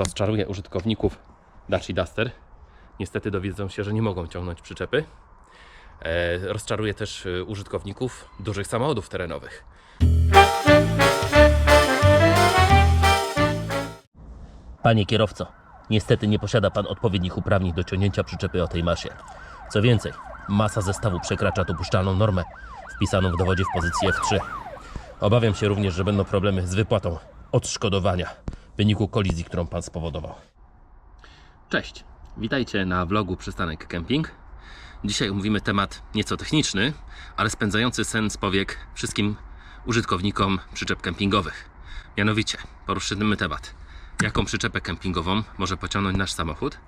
rozczaruje użytkowników Daci Duster. Niestety dowiedzą się, że nie mogą ciągnąć przyczepy. E, rozczaruje też e, użytkowników dużych samochodów terenowych. Panie kierowco, niestety nie posiada pan odpowiednich uprawnień do ciągnięcia przyczepy o tej masie. Co więcej, masa zestawu przekracza dopuszczalną normę wpisaną w dowodzie w pozycji F3. Obawiam się również, że będą problemy z wypłatą odszkodowania wyniku kolizji, którą pan spowodował. Cześć, witajcie na vlogu Przystanek Camping. Dzisiaj omówimy temat nieco techniczny, ale spędzający sen z powiek wszystkim użytkownikom przyczep kempingowych. Mianowicie poruszymy temat, jaką przyczepę kempingową może pociągnąć nasz samochód.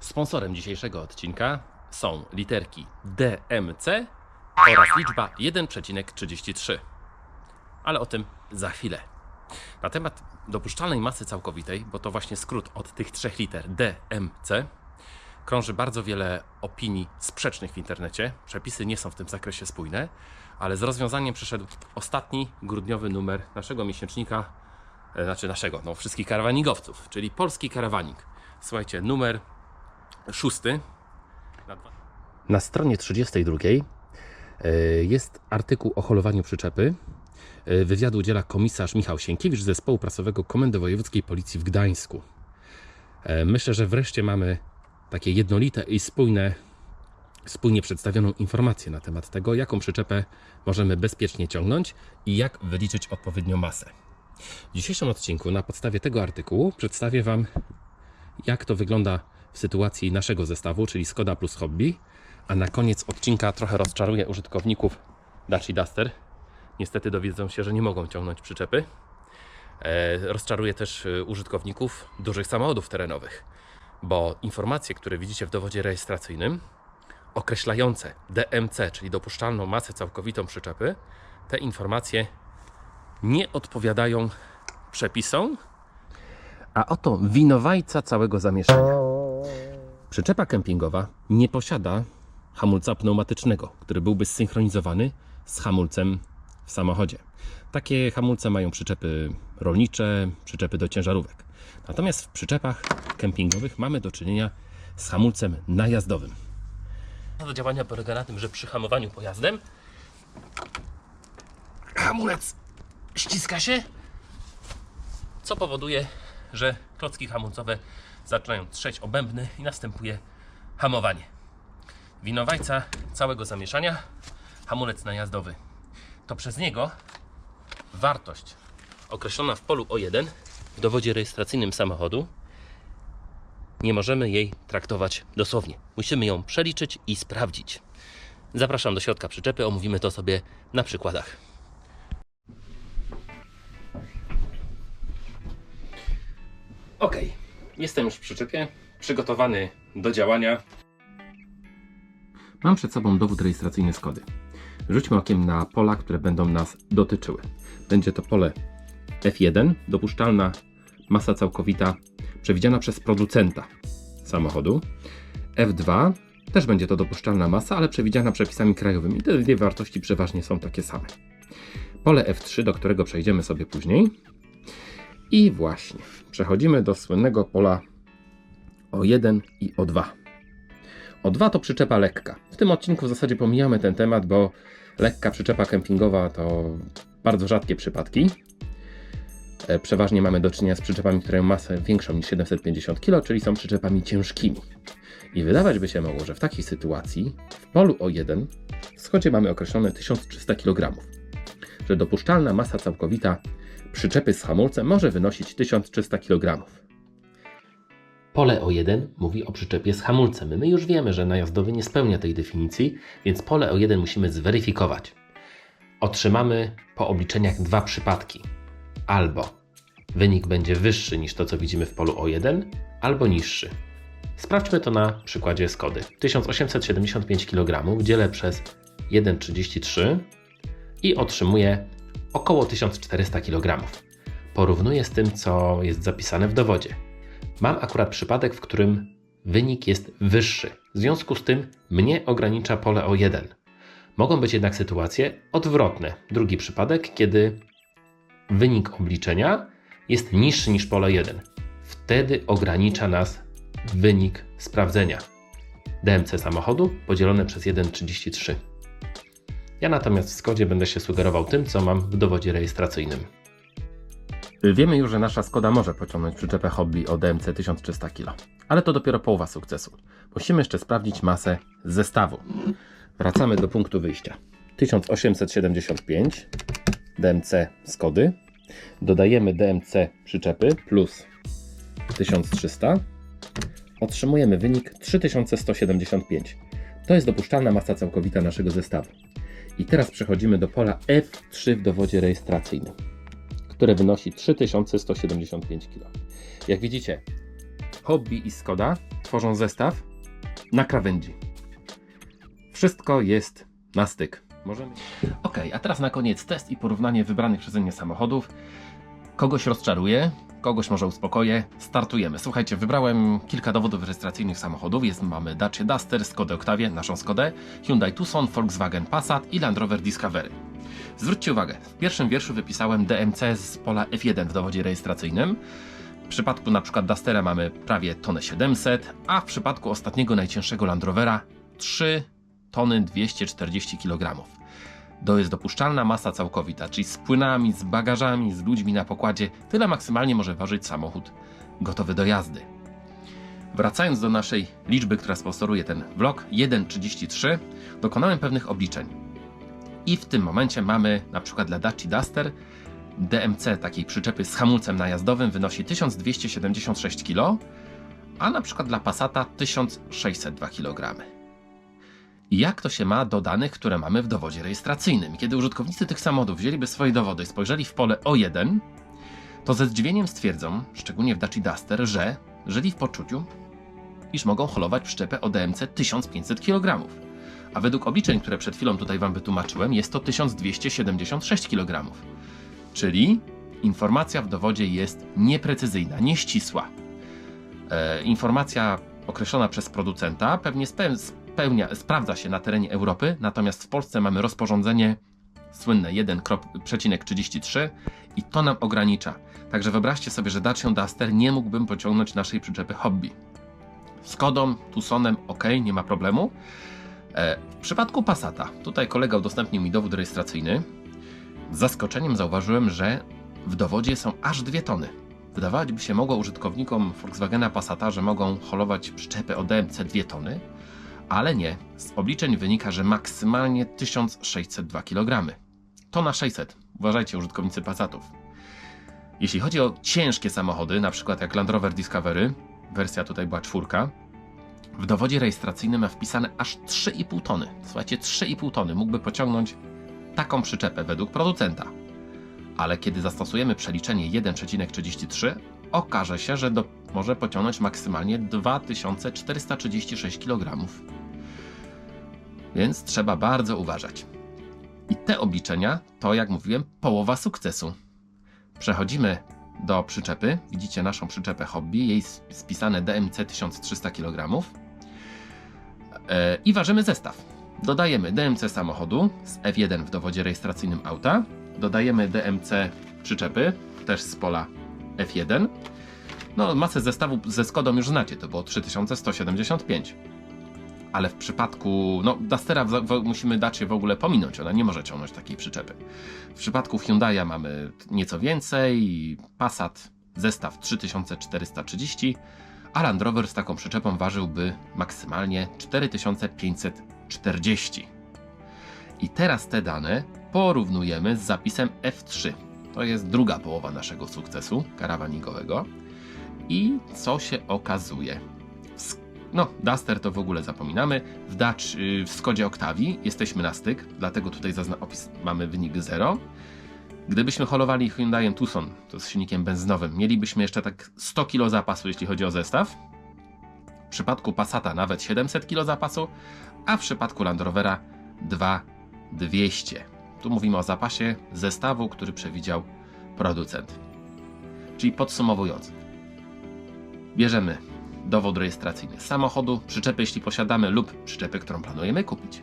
Sponsorem dzisiejszego odcinka są literki DMC oraz liczba 1,33. Ale o tym za chwilę. Na temat dopuszczalnej masy całkowitej, bo to właśnie skrót od tych trzech liter DMC, krąży bardzo wiele opinii sprzecznych w internecie. Przepisy nie są w tym zakresie spójne, ale z rozwiązaniem przyszedł ostatni grudniowy numer naszego miesięcznika, e, znaczy naszego, no wszystkich karawaningowców, czyli polski karawaning. Słuchajcie, numer szósty. Na stronie 32 e, jest artykuł o holowaniu przyczepy. E, Wywiadu udziela komisarz Michał Sienkiewicz z zespołu prasowego Komendy Wojewódzkiej Policji w Gdańsku. E, Myślę, że wreszcie mamy takie jednolite i spójne, spójnie przedstawioną informację na temat tego, jaką przyczepę możemy bezpiecznie ciągnąć i jak wyliczyć odpowiednią masę. W dzisiejszym odcinku na podstawie tego artykułu przedstawię Wam, jak to wygląda w sytuacji naszego zestawu, czyli Skoda plus Hobby, a na koniec odcinka trochę rozczaruję użytkowników Daci Duster. Niestety dowiedzą się, że nie mogą ciągnąć przyczepy. E, rozczaruje też e, użytkowników dużych samochodów terenowych, bo informacje, które widzicie w dowodzie rejestracyjnym, określające DMC, czyli dopuszczalną masę całkowitą przyczepy, te informacje nie odpowiadają przepisom, a oto winowajca całego zamieszania. Przyczepa kempingowa nie posiada hamulca pneumatycznego, który byłby zsynchronizowany z hamulcem w samochodzie. Takie hamulce mają przyczepy rolnicze, przyczepy do ciężarówek. Natomiast w przyczepach kempingowych mamy do czynienia z hamulcem najazdowym. Do działania polega na tym, że przy hamowaniu pojazdem Hamulec ściska się? co powoduje, że klocki hamulcowe zaczynają trzeć obębny i następuje hamowanie. Winowajca całego zamieszania, hamulec najazdowy. To przez niego wartość określona w polu O1 w dowodzie rejestracyjnym samochodu nie możemy jej traktować dosłownie. Musimy ją przeliczyć i sprawdzić. Zapraszam do środka przyczepy, omówimy to sobie na przykładach. Ok, jestem już w przyczepie, przygotowany do działania. Mam przed sobą dowód rejestracyjny Skody. Rzućmy okiem na pola, które będą nas dotyczyły. Będzie to pole F1, dopuszczalna masa całkowita przewidziana przez producenta samochodu. F2 też będzie to dopuszczalna masa, ale przewidziana przepisami krajowymi. Te dwie wartości przeważnie są takie same. Pole F3, do którego przejdziemy sobie później. I właśnie, przechodzimy do słynnego pola O1 i O2. O2 to przyczepa lekka. W tym odcinku w zasadzie pomijamy ten temat, bo lekka przyczepa kempingowa to bardzo rzadkie przypadki. E, Przeważnie mamy do czynienia z przyczepami, które mają masę większą niż 750 kg, czyli są przyczepami ciężkimi. I wydawać by się mogło, że w takiej sytuacji w polu O1 w schodzie mamy określone 1300 kg, że dopuszczalna masa całkowita przyczepy z hamulcem może wynosić 1300 kg. Pole O1 mówi o przyczepie z hamulcem. My już wiemy, że najazdowy nie spełnia tej definicji, więc pole O1 musimy zweryfikować. Otrzymamy po obliczeniach dwa przypadki. Albo wynik będzie wyższy niż to, co widzimy w polu O1, albo niższy. Sprawdźmy to na przykładzie Skody. 1875 kg dzielę przez 1,33 i otrzymuję około 1400 kg. Porównuję z tym, co jest zapisane w dowodzie. Mam akurat przypadek, w którym wynik jest wyższy. W związku z tym mnie ogranicza pole O1. Mogą być jednak sytuacje odwrotne. Drugi przypadek, kiedy wynik obliczenia jest niższy niż pole 1. W Wtedy ogranicza nas wynik sprawdzenia. DMC samochodu podzielone przez 1,33. Ja natomiast w Skodzie będę się sugerował tym, co mam w dowodzie rejestracyjnym. Wiemy już, że nasza Skoda może pociągnąć przyczepę hobby o DMC 1300 kg, ale to dopiero połowa sukcesu. Musimy jeszcze sprawdzić masę zestawu. Wracamy do punktu wyjścia. 1875 DMC Skody. Dodajemy DMC przyczepy plus 1300. Otrzymujemy wynik 3175. To jest dopuszczalna masa całkowita naszego zestawu. I teraz przechodzimy do pola F3 w dowodzie rejestracyjnym które wynosi 3175 kg. Jak widzicie, Hobby i Skoda tworzą zestaw na krawędzi. Wszystko jest na styk. Możemy... Ok, a teraz na koniec test i porównanie wybranych przeze mnie samochodów. Kogoś rozczaruje, kogoś może uspokoję. Startujemy. Słuchajcie, wybrałem kilka dowodów rejestracyjnych samochodów. Jest, mamy Dacia Duster, Skodę Octavia, naszą Skodę, Hyundai Tucson, Volkswagen Passat i Land Rover Discovery. Zwróćcie uwagę, w pierwszym wierszu wypisałem DMC z pola F1 w dowodzie rejestracyjnym. W przypadku przykład Dustera mamy prawie tonę 700, a w przypadku ostatniego najcięższego Land Rovera 3 tony 240 kg. To jest dopuszczalna masa całkowita, czyli z płynami, z bagażami, z ludźmi na pokładzie. Tyle maksymalnie może ważyć samochód gotowy do jazdy. Wracając do naszej liczby, która sponsoruje ten vlog, 1.33, dokonałem pewnych obliczeń. I w tym momencie mamy na przykład dla Dacia Duster DMC takiej przyczepy z hamulcem najazdowym wynosi 1276 kg, a na przykład dla Passata 1602 kg. Jak to się ma do danych, które mamy w dowodzie rejestracyjnym? Kiedy użytkownicy tych samochodów wzięliby swoje dowody i spojrzeli w pole O1, to ze zdziwieniem stwierdzą, szczególnie w Dacia Duster, że żyli w poczuciu, iż mogą holować przyczepę o DMC 1500 kg. A według obliczeń, które przed chwilą tutaj Wam wytłumaczyłem, jest to 1276 kg. Czyli informacja w dowodzie jest nieprecyzyjna, nieścisła. E, informacja określona przez producenta pewnie speł- spełnia, sprawdza się na terenie Europy, natomiast w Polsce mamy rozporządzenie słynne 1,33 i to nam ogranicza. Także wyobraźcie sobie, że Dacia Duster nie mógłbym pociągnąć naszej przyczepy hobby. Skodą, Tucsonem, ok, nie ma problemu. E, W przypadku Passata, tutaj kolega udostępnił mi dowód rejestracyjny. Z zaskoczeniem zauważyłem, że w dowodzie są aż dwie tony. Wydawać by się mogło użytkownikom Volkswagena Passata, że mogą holować przyczepy o DMC 2 tony, ale nie. Z obliczeń wynika, że maksymalnie 1602 kg. Tona 600. Uważajcie, użytkownicy Passatów. Jeśli chodzi o ciężkie samochody, na przykład jak Land Rover Discovery, wersja tutaj była czwórka, w dowodzie rejestracyjnym ma wpisane aż 3,5 tony. Słuchajcie, 3,5 tony mógłby pociągnąć taką przyczepę według producenta. Ale kiedy zastosujemy przeliczenie 1,33, okaże się, że do, może pociągnąć maksymalnie 2436 kg. Więc trzeba bardzo uważać. I te obliczenia to, jak mówiłem, połowa sukcesu. Przechodzimy do przyczepy. Widzicie naszą przyczepę hobby, jej spisane DMC 1300 kg. I ważymy zestaw. Dodajemy DMC samochodu z F1 w dowodzie rejestracyjnym auta. Dodajemy DMC przyczepy, też z pola F1. No, masę zestawu ze Skodą już znacie, to było 3175. Ale w przypadku, no, Dustera w, w, musimy dać się w ogóle pominąć, ona nie może ciągnąć takiej przyczepy. W przypadku Hyundai'a mamy nieco więcej, Passat zestaw 3430, a Land Rover z taką przyczepą ważyłby maksymalnie 4540. I teraz te dane porównujemy z zapisem F3. To jest druga połowa naszego sukcesu karawaningowego. I co się okazuje? No, Duster to w ogóle zapominamy. W, Dutch, w Skodzie Octavii jesteśmy na styk, dlatego tutaj opis, mamy wynik 0. Gdybyśmy holowali Hyundai Tucson, to z silnikiem benzynowym, mielibyśmy jeszcze tak 100 kg zapasu, jeśli chodzi o zestaw. W przypadku Passata nawet 700 kg zapasu, a w przypadku Land Rovera 2200. Tu mówimy o zapasie zestawu, który przewidział producent. Czyli podsumowując, bierzemy dowód rejestracyjny samochodu, przyczepy, jeśli posiadamy, lub przyczepy, którą planujemy kupić.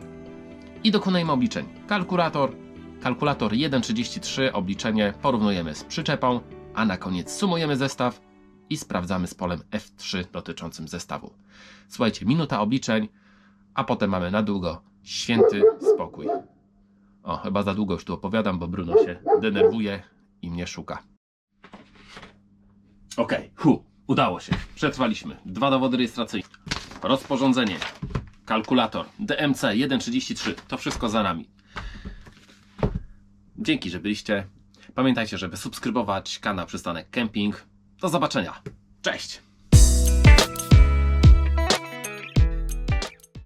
I dokonujemy obliczeń. Kalkulator, kalkulator 1.33, obliczenie porównujemy z przyczepą, a na koniec sumujemy zestaw i sprawdzamy z polem F3 dotyczącym zestawu. Słuchajcie, minuta obliczeń, a potem mamy na długo święty spokój. O, chyba za długo już tu opowiadam, bo Bruno się denerwuje i mnie szuka. Okej, hu, udało się. Przetrwaliśmy. Dwa dowody rejestracyjne. Rozporządzenie. Kalkulator. DMC 1.33. To wszystko za nami. Dzięki, że byliście. Pamiętajcie, żeby subskrybować kanał Przystanek Camping. Do zobaczenia. Cześć!